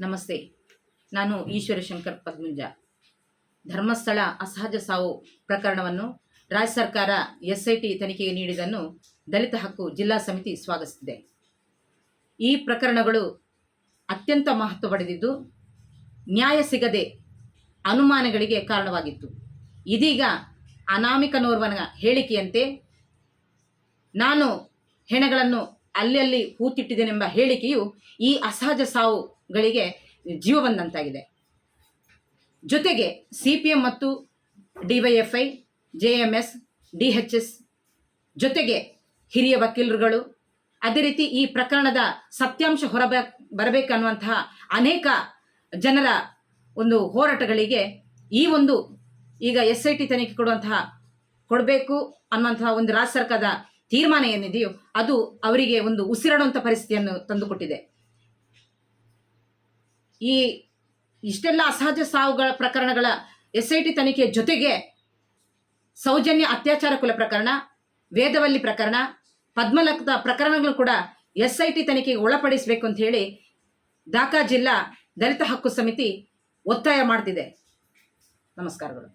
ನಮಸ್ತೆ. ನಾನು ಈಶ್ವರ ಶಂಕರ್ ಪದ್ಮುಂಜ. ಧರ್ಮಸ್ಥಳ ಅಸಹಜ ಸಾವು ಪ್ರಕರಣವನ್ನು ರಾಜ್ಯ ಸರ್ಕಾರ ಎಸ್ಐಟಿ ತನಿಖೆಗೆ ನೀಡಿದನ್ನು ದಲಿತ ಹಕ್ಕು ಜಿಲ್ಲಾ ಸಮಿತಿ ಸ್ವಾಗತಿಸಿದೆ. ಈ ಪ್ರಕರಣಗಳು ಅತ್ಯಂತ ಮಹತ್ವ ಪಡೆದಿದ್ದು, ನ್ಯಾಯ ಸಿಗದೆ ಅನುಮಾನಗಳಿಗೆ ಕಾರಣವಾಗಿತ್ತು. ಇದೀಗ ಅನಾಮಿಕನೋರ್ವನ ಹೇಳಿಕೆಯಂತೆ ನಾನು ಹೆಣಗಳನ್ನು ಅಲ್ಲಲ್ಲಿ ಹೂತಿಟ್ಟಿದ್ದೇನೆಂಬ ಹೇಳಿಕೆಯು ಈ ಅಸಹಜ ಸಾವುಗಳಿಗೆ ಜೀವ ಬಂದಂತಾಗಿದೆ ಜೊತೆಗೆ ಸಿ ಪಿ ಎಂ ಮತ್ತು D Y F I J M S D H S ಜೊತೆಗೆ ಹಿರಿಯ ವಕೀಲರುಗಳು ಅದೇ ರೀತಿ ಈ ಪ್ರಕರಣದ ಸತ್ಯಾಂಶ ಹೊರಬ, ಬರಬೇಕನ್ನುವಂತಹ ಅನೇಕ ಜನರ ಒಂದು ಹೋರಾಟಗಳಿಗೆ ಈ ಒಂದು ಈಗ ಎಸ್ ಐ ಟಿ ತನಿಖೆ ಕೊಡುವಂತಹ ಕೊಡಬೇಕು ಅನ್ನುವಂತಹ ಒಂದು ರಾಜ್ಯ ಸರ್ಕಾರದ ತೀರ್ಮಾನ ಏನಿದೆಯೋ ಅದು ಅವರಿಗೆ ಒಂದು ಉಸಿರಾಡುವಂಥ ಪರಿಸ್ಥಿತಿಯನ್ನು ತಂದುಕೊಟ್ಟಿದೆ. ಈ ಇಷ್ಟೆಲ್ಲ ಅಸಹಜ ಸಾವುಗಳ ಪ್ರಕರಣಗಳ ಎಸ್ ಐ ಟಿ ತನಿಖೆ ಜೊತೆಗೆ ಸೌಜನ್ಯ ಅತ್ಯಾಚಾರ ಕುಲ ಪ್ರಕರಣ, ವೇದವಲ್ಲಿ ಪ್ರಕರಣ ಪದ್ಮಲಕದ ಪ್ರಕರಣಗಳು ಕೂಡ ಎಸ್ ಐ ಟಿ ತನಿಖೆಗೆ ಒಳಪಡಿಸಬೇಕು ಅಂತ ಹೇಳಿ ಢಾಕಾ ಜಿಲ್ಲಾ ದಲಿತ ಹಕ್ಕು ಸಮಿತಿ ಒತ್ತಾಯ ಮಾಡ್ತಿದೆ. ನಮಸ್ಕಾರಗಳು.